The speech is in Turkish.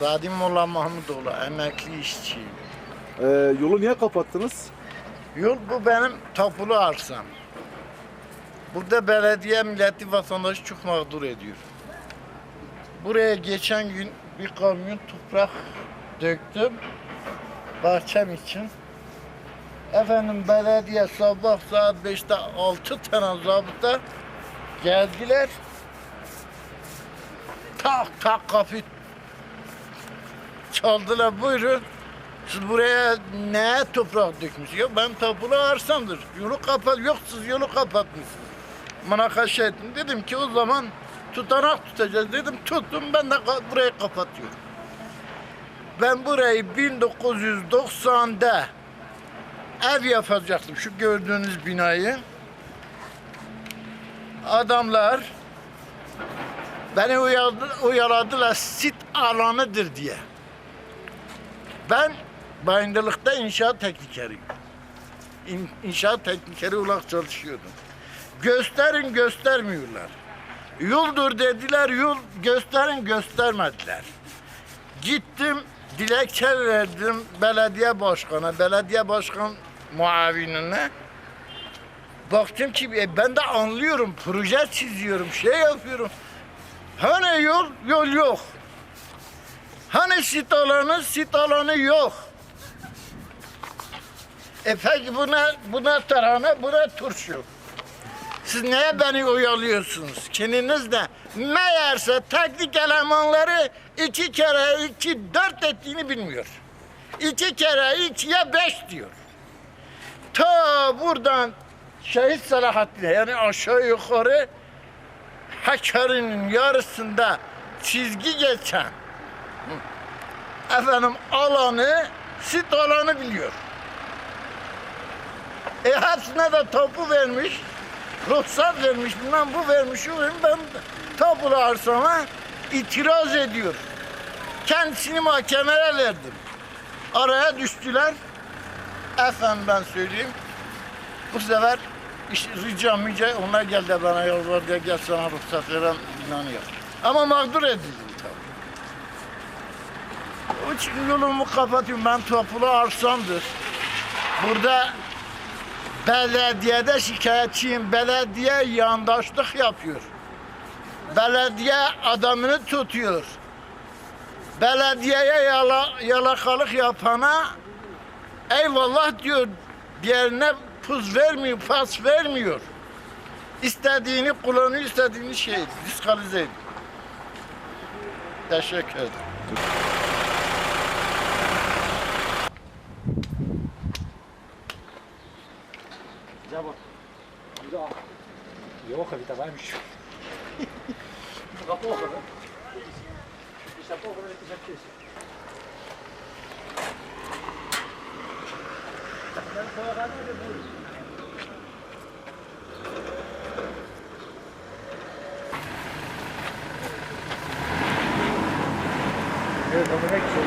Zadim Molla Mahmudoğlu, emekli işçiyim. Ee, yolu niye kapattınız? Yol bu benim tapulu arsam. Burada belediye milleti vatandaşı çok mağdur ediyor. Buraya geçen gün bir kamyon toprak döktüm bahçem için. Efendim belediye sabah saat 5'te 6 tane zabıta geldiler. Tak tak kapı çaldılar buyurun. Siz buraya ne toprak dökmüş? Ya ben tapulu arsamdır. Yolu kapat, yok siz yolu kapatmışsınız. Münakaşa ettim. Dedim ki o zaman tutanak tutacağız. Dedim tuttum ben de burayı kapatıyorum. Ben burayı 1990'da ev yapacaktım. Şu gördüğünüz binayı. Adamlar beni uyardı, uyarladılar sit alanıdır diye. Ben bayındırlıkta inşaat teknikeriyim. İn, inşaat teknikeri olarak çalışıyordum. Gösterin göstermiyorlar. Yoldur dediler yol gösterin göstermediler. Gittim dilekçe verdim belediye başkanı, belediye başkan muavinine. Baktım ki e, ben de anlıyorum, proje çiziyorum, şey yapıyorum. Hani yol, yol yok. Hani sit alanı, sit alanı yok. E peki buna, buna tarhana, buna turşu. Siz neye beni oyalıyorsunuz? Kendiniz de meğerse teknik elemanları iki kere iki dört ettiğini bilmiyor. İki kere ikiye beş diyor. Ta buradan Şehit Selahattin'e yani aşağı yukarı Hakkari'nin yarısında çizgi geçen efendim alanı sit alanı biliyor. E hepsine de tapu vermiş, ruhsat vermiş, bilmem bu vermiş, şu vermiş. Ben tapulu arsama itiraz ediyor. Kendisini mahkemeye verdim. Araya düştüler. Efendim ben söyleyeyim. Bu sefer iş, rica onlar geldi bana yalvardı gel sana ruhsat veren binanı yap. Ama mağdur edildim tabii. Onun için yolumu kapatıyorum. Ben toplu arsamdır. Burada belediyede şikayetçiyim. Belediye yandaşlık yapıyor. Belediye adamını tutuyor. Belediyeye yala, yalakalık yapana eyvallah diyor. Diğerine puz vermiyor, pas vermiyor. İstediğini kullanıyor, istediğini şey diskalize. Teşekkür ederim. Wie da reimsch. Rapochen, hè? Is dat ogen met de zakjes? Evet, dan ben ik zo.